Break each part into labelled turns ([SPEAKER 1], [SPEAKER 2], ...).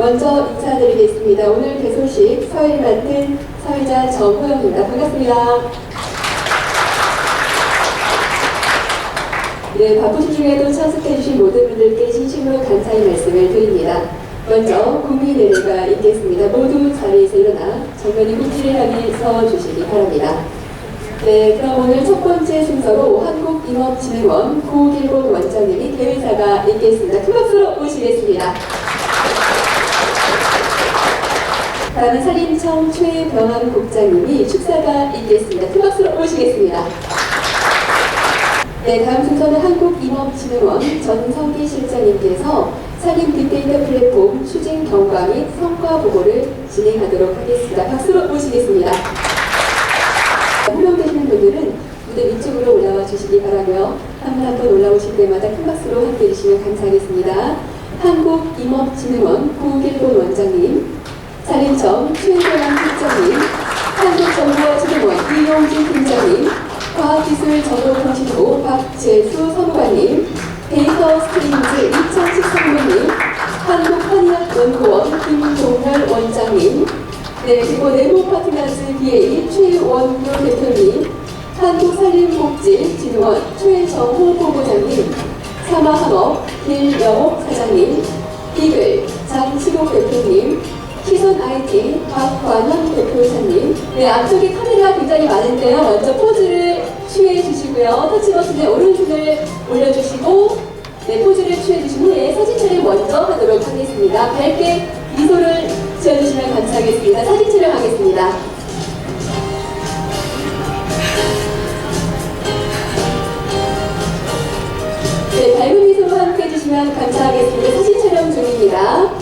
[SPEAKER 1] 먼저 인사드리겠습니다. 오늘 개소식 사회를 맡은 사회자 정호영입니다. 반갑습니다. 네, 바쁘신 중에도 참석해주신 모든 분들께 진심으로 감사의 말씀을 드립니다. 먼저 국민의례가 있겠습니다. 모두 자리에서 일어나 정면이 국지를 향해 서 주시기 바랍니다. 네, 그럼 오늘 첫 번째 순서로 한국임업진흥원 고길복 원장님이 대회사가 있겠습니다. 큰 박수로 모시겠습니다. 다음은 산림청 최병암 국장님이 축사가 있겠습니다. 큰 박수로 모시겠습니다. 네, 다음 순서는 한국임업진흥원 전성기 실장님께서 산림 빅데이터 플랫폼 추진 경과 및 성과 보고를 진행하도록 하겠습니다. 박수로 모시겠습니다. 호명되시는 분들은 무대 위쪽으로 올라와 주시기 바라고요. 한분 한 분 올라오실 때마다 큰 박수로 함께 해 주시면 감사하겠습니다. 한국임업진흥원 고길본 원장님, 산림청 최대남 실장님, 한국정보진흥원 이용진 팀장님, 과학기술전도통신부 박재수 선관님, 데이터 이창식 선배님, 한국한의학연구원 김동열 원장님, 네, 그리고 네모 파트너즈 BA 최원규 대표님, 한국산림복지진흥원 최정호 본부장님, 사마한업 길영옥 사장님, 비글 장치국 대표님, 시선 IT 박관현 대표이사님, 네, 앞쪽에 카메라 굉장히 많은데요. 먼저 포즈를 취해 주시고요. 터치 버튼에 오른손을 올려주시고, 네, 포즈를 취해 주신 후에 사진 촬영 먼저 하도록 하겠습니다. 밝게 미소를 지어주시면 감사하겠습니다. 사진 촬영하겠습니다. 네, 밝은 미소로 함께 해주시면 감사하겠습니다. 사진 촬영 중입니다.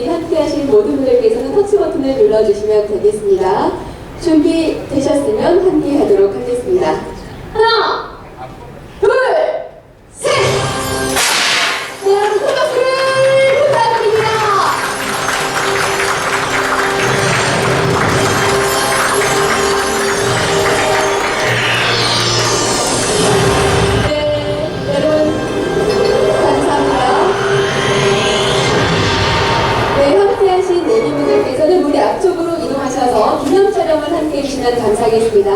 [SPEAKER 1] 우리 함께하신 모든 분들께서는 터치 버튼을 눌러주시면 되겠습니다. 준비되셨으면 함께 하겠습니다.